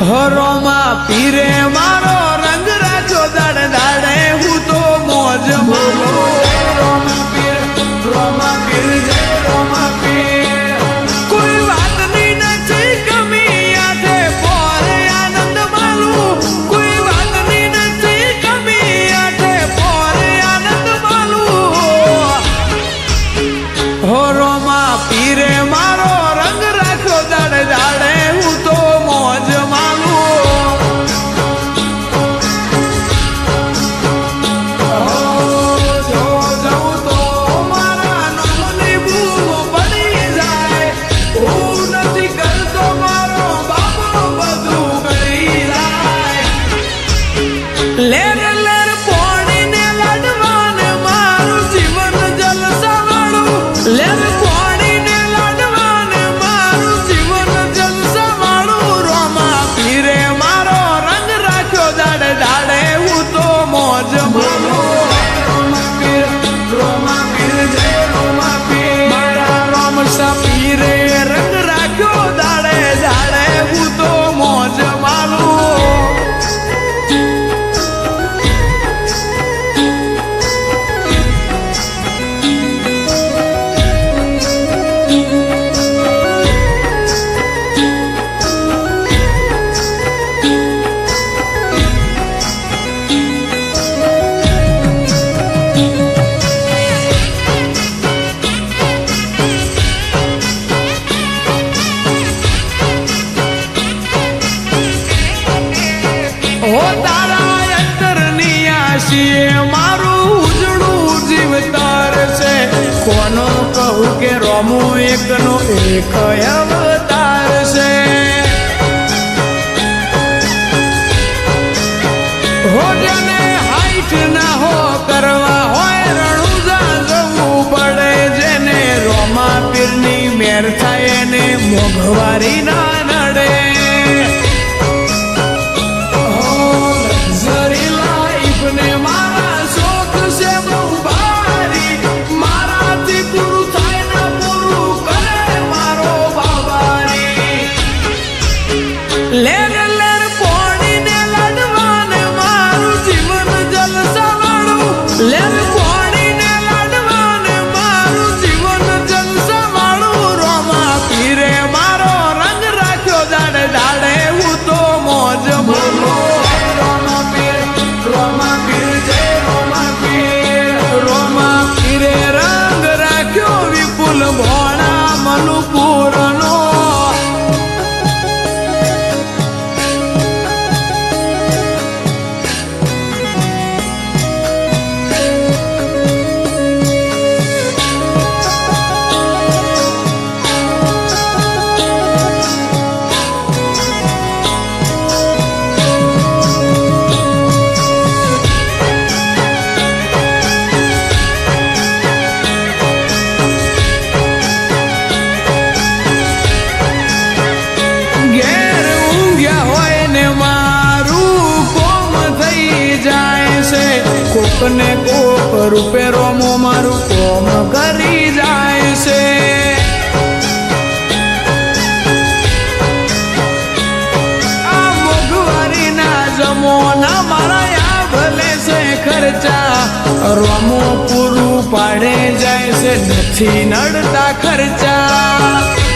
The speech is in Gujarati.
હરોમાં પીરે મારો Let me છીએ મારું ઉજળું જીવતાર છે કોનો કહું કે રોમો એકનો એક અવતાર છે. હોજને હાઈટ ના કરવા હોય રણુજા પડે. જેને રોમા પીરની એને મોઘવારી ના નડે. કોક ને કોક રૂપે રોમો મારું કોમ કરી જાય છે. આ ખર્ચા. રોમો પૂરું પાડે જાય છે, નથી નડતા ખર્ચા.